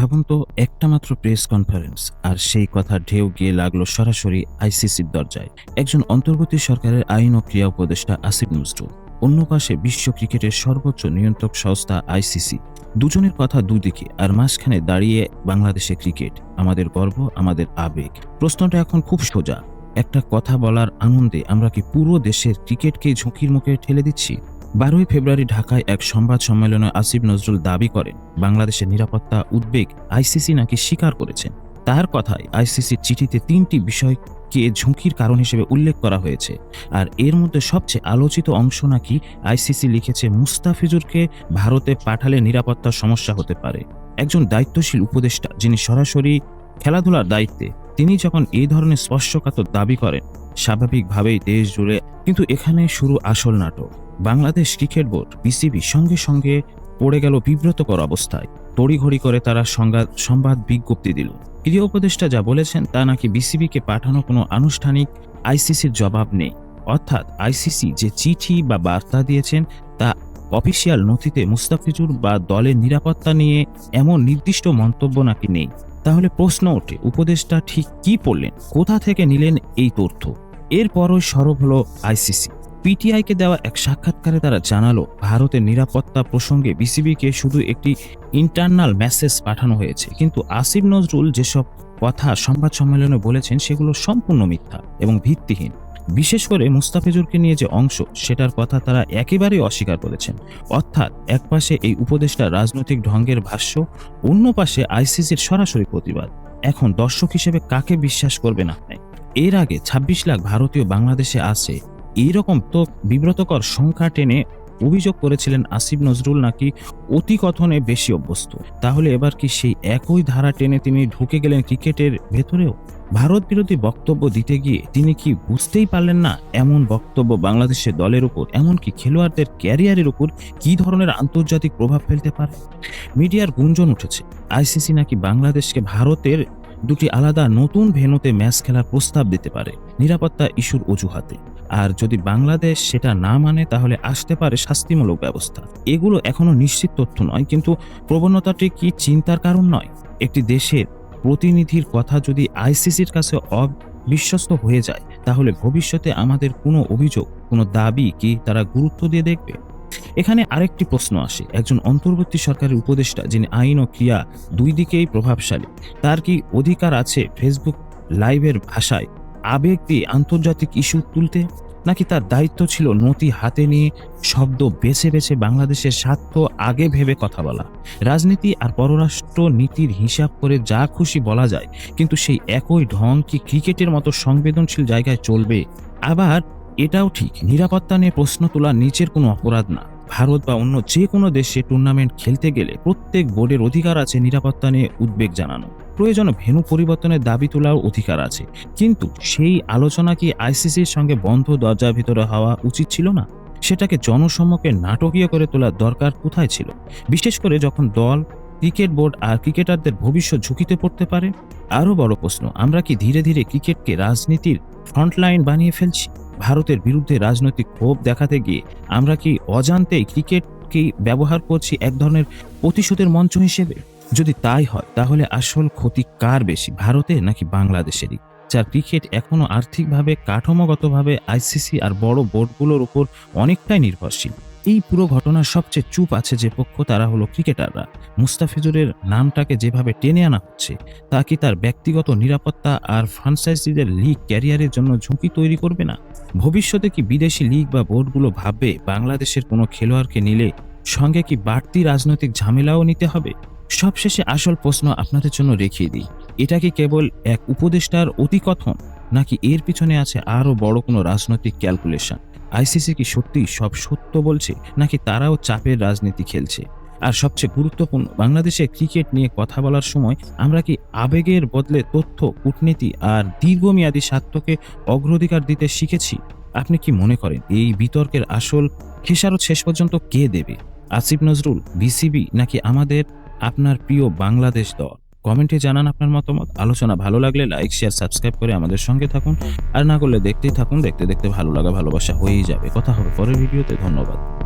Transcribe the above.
ভাবুন তো, একটা মাত্র প্রেস কনফারেন্স আর সেই কথা ঢেউ গিয়ে লাগল সরাসরি আইসিসির দরজায়। একজন অন্তর্বর্তী সরকারের আইন ও ক্রিয়া উপদেষ্টা আসিফ নজরুল। অন্য পাশে বিশ্ব ক্রিকেটের সর্বোচ্চ নিয়ন্ত্রক সংস্থা আইসিসি। দুজনের কথা দুদিকে, আর মাঝখানে দাঁড়িয়ে বাংলাদেশে ক্রিকেট, আমাদের গর্ব, আমাদের আবেগ। প্রশ্নটা এখন খুব সোজা। একটা কথা বলার আনন্দে আমরা কি পুরো দেশের ক্রিকেটকে ঝুঁকির মুখে ঠেলে দিচ্ছি? বারোই ফেব্রুয়ারি ঢাকায় এক সংবাদ সম্মেলনে আসিফ নজরুল দাবি করেন, বাংলাদেশের নিরাপত্তা উদ্বেগ আইসিসি নাকি স্বীকার করেছেন তার কথায় আইসিসির চিঠিতে তিনটি বিষয়কে ঝুঁকির কারণ হিসেবে উল্লেখ করা হয়েছে, আর এর মধ্যে সবচেয়ে আলোচিত অংশ নাকি আইসিসি লিখেছে মুস্তাফিজুরকে ভারতে পাঠালে নিরাপত্তার সমস্যা হতে পারে। একজন দায়িত্বশীল উপদেষ্টা যিনি সরাসরি খেলাধুলার দায়িত্বে, তিনি যখন এই ধরনের স্পর্শকাতর দাবি করেন, স্বাভাবিকভাবেই দেশ জুড়ে কিন্তু এখানে শুরু আসল নাটক। বাংলাদেশ ক্রিকেট বোর্ড বিসিবি সঙ্গে সঙ্গে পড়ে গেল বিব্রতকর অবস্থায়। তড়িঘড়ি করে তারা সংবাদ সংবাদ বিজ্ঞপ্তি দিল। ক্রীড়া উপদেষ্টা যা বলেছেন তা নাকি বিসিবিকে পাঠানো কোনো আনুষ্ঠানিক আইসিসির জবাব নেই। অর্থাৎ আইসিসি যে চিঠি বা বার্তা দিয়েছেন তা অফিসিয়াল নথিতে মুস্তাফিজুর বা দলের নিরাপত্তা নিয়ে এমন নির্দিষ্ট মন্তব্য নাকি নেই? তাহলে প্রশ্ন ওঠে, উপদেষ্টা ঠিক কি পড়লেন? কোথা থেকে নিলেন এই তথ্য? এরপরই সরব হল আইসিসি। পিটিআইকে দেওয়া এক সাক্ষাৎকারে তারা জানালো, ভারতের নিরাপত্তা প্রসঙ্গে বিসিবিকে শুধু একটি ইন্টারনাল মেসেজ পাঠানো হয়েছে। কিন্তু আসিফ নজরুল যেসব কথা সংবাদ সম্মেলনে বলেছেন, সেগুলো সম্পূর্ণ মিথ্যা এবং ভিত্তিহীন। বিশেষ করে মুস্তাফিজুরকে নিয়ে যে অংশ, সেটার কথা তারা একেবারেই অস্বীকার করেছেন। অর্থাৎ এক পাশে এই উপদেষ্টা রাজনৈতিক ঢঙ্গের ভাষ্য, অন্য পাশে আইসিসির সরাসরি প্রতিবাদ। এখন দর্শক হিসেবে কাকে বিশ্বাস করবেন আপনি এর আগে ২৬ লাখ ভারতীয় বাংলাদেশে আছে এইরকম তো বিব্রতকর সংখ্যা টেনে অভিযোগ করেছিলেন আসিফ নজরুল নাকি অতি কথনে বেশি অভ্যস্ত। তাহলে এবার কি সেই একই ধারা টেনে তিনি ঢুকে গেলেন ক্রিকেটের ভেতরেও? ভারত বিরোধী বক্তব্য দিতে গিয়ে তিনি কি বুঝতেই পারলেন না এমন বক্তব্য বাংলাদেশের দলের উপর, এমনকি খেলোয়াড়দের ক্যারিয়ারের উপর কি ধরনের আন্তর্জাতিক প্রভাব ফেলতে পারে? মিডিয়ার গুঞ্জন উঠেছে, আইসিসি নাকি বাংলাদেশকে ভারতের দুটি আলাদা নতুন ভেন্যুতে ম্যাচ খেলার প্রস্তাব দিতে পারে? নিরাপত্তা ইস্যুর অজুহাতে। আর যদি বাংলাদেশ সেটা না মানে তাহলে আসতে পারে শাস্তিমূলক ব্যবস্থা। এগুলো এখনও নিশ্চিত তথ্য নয়, কিন্তু প্রবণতাটি কি চিন্তার কারণ নয়? একটি দেশের প্রতিনিধির কথা যদি আইসিসির কাছে অবিশ্বস্ত হয়ে যায়, তাহলে ভবিষ্যতে আমাদের কোনো অভিযোগ, কোনো দাবি কি তারা গুরুত্ব দিয়ে দেখবে? এখানে আরেকটি প্রশ্ন আসে। একজন অন্তর্বর্তী সরকারের উপদেষ্টা, যিনি আইন ও ক্রিয়া দুই দিকেই প্রভাবশালী, তার কি অধিকার আছে ফেসবুক লাইভের ভাষায়? আবেগ দিয়ে আন্তর্জাতিক ইস্যু তুলতে নাকি তার দায়িত্ব ছিল নথি হাতে নিয়ে শব্দ বেছে বেছে বাংলাদেশের স্বার্থ আগে ভেবে কথা বলা। রাজনীতি আর পররাষ্ট্র নীতির হিসাব করে যা খুশি বলা যায়, কিন্তু সেই একই ঢং কি ক্রিকেটের মতো সংবেদনশীল জায়গায় চলবে? আবার এটাও ঠিক, নিরাপত্তা নিয়ে প্রশ্ন তোলা নিচের কোনো অপরাধ না। ভারত বা অন্য যে কোনো দেশে টুর্নামেন্ট খেলতে গেলে প্রত্যেক বোর্ডের অধিকার আছে নিরাপত্তা নিয়ে উদ্বেগ জানানো। প্রয়োজনে ভেনু পরিবর্তনের দাবি তোলার অধিকার আছে। কিন্তু সেই আলোচনা কি আইসিসির সঙ্গে বন্ধ দরজার ভিতরে হওয়া উচিত ছিল না? সেটাকে জনসম্মুখে নাটকীয় করে তোলার দরকার কোথায় ছিল? বিশেষ করে যখন দল, ক্রিকেট বোর্ড আর ক্রিকেটারদের ভবিষ্যৎ ঝুঁকিতে পড়তে পারে? আরও বড় প্রশ্ন, আমরা কি ধীরে ধীরে ক্রিকেটকে রাজনীতির ফ্রন্টলাইন বানিয়ে ফেলছি? ভারতের বিরুদ্ধে রাজনৈতিক ক্ষোভ দেখাতে গিয়ে আমরা কি অজান্তে ক্রিকেটকেই ব্যবহার করছি এক ধরনের প্রতিশোধের মঞ্চ হিসেবে? যদি তাই হয়, তাহলে আসল ক্ষতি কার বেশি, ভারতে নাকি বাংলাদেশেরই? যার ক্রিকেট এখনও আর্থিকভাবে, কাঠামোগতভাবে, আইসিসি আর বড় বোর্ডগুলোর উপর অনেকটাই নির্ভরশীল। এই পুরো ঘটনার সবচেয়ে চুপ আছে যে পক্ষ, তারা হলো ক্রিকেটাররা। মুস্তাফিজুরের নামটাকে যেভাবে টেনে আনা হচ্ছে, তা কি তার ব্যক্তিগত নিরাপত্তা আর ফ্রাঞ্চাইজিদের লিগ ক্যারিয়ারের জন্য ঝুঁকি তৈরি করবে না? ভবিষ্যতে কি বিদেশি লিগ বা বোর্ডগুলো ভাববে বাংলাদেশের কোনো খেলোয়াড়কে নিলে সঙ্গে কি বাড়তি রাজনৈতিক ঝামেলাও নিতে হবে? সবশেষে আসল প্রশ্ন আপনাদের জন্য রেখে দিই। এটা কি কেবল এক উপদেষ্টার অতিকথন, নাকি এর পিছনে আছে আরও বড় কোনো রাজনৈতিক ক্যালকুলেশন? আইসিসি কি সত্যি সব সত্য বলছে, নাকি তারাও চাপের রাজনীতি খেলছে? আর সবচেয়ে গুরুত্বপূর্ণ, বাংলাদেশে ক্রিকেট নিয়ে কথা বলার সময় আমরা কি আবেগের বদলে তথ্য, কূটনীতি আর দীর্ঘমেয়াদী স্বার্থকে অগ্রাধিকার দিতে শিখেছি? আপনি কি মনে করেন এই বিতর্কের আসল খেসারত শেষ পর্যন্ত কে দেবে? আসিফ নজরুল বিসিবি নাকি আমাদের আপনার প্রিয় বাংলাদেশ দল? কমেন্টে জানান আপনার মতামত। আলোচনা ভালো লাগলে লাইক শেয়ার সাবস্ক্রাইব করে আমাদের সঙ্গে থাকুন। আর না করলে দেখতেই থাকুন, দেখতে দেখতে ভালো লাগা, ভালোবাসা হয়েই যাবে। কথা হবে পরের ভিডিওতে। ধন্যবাদ।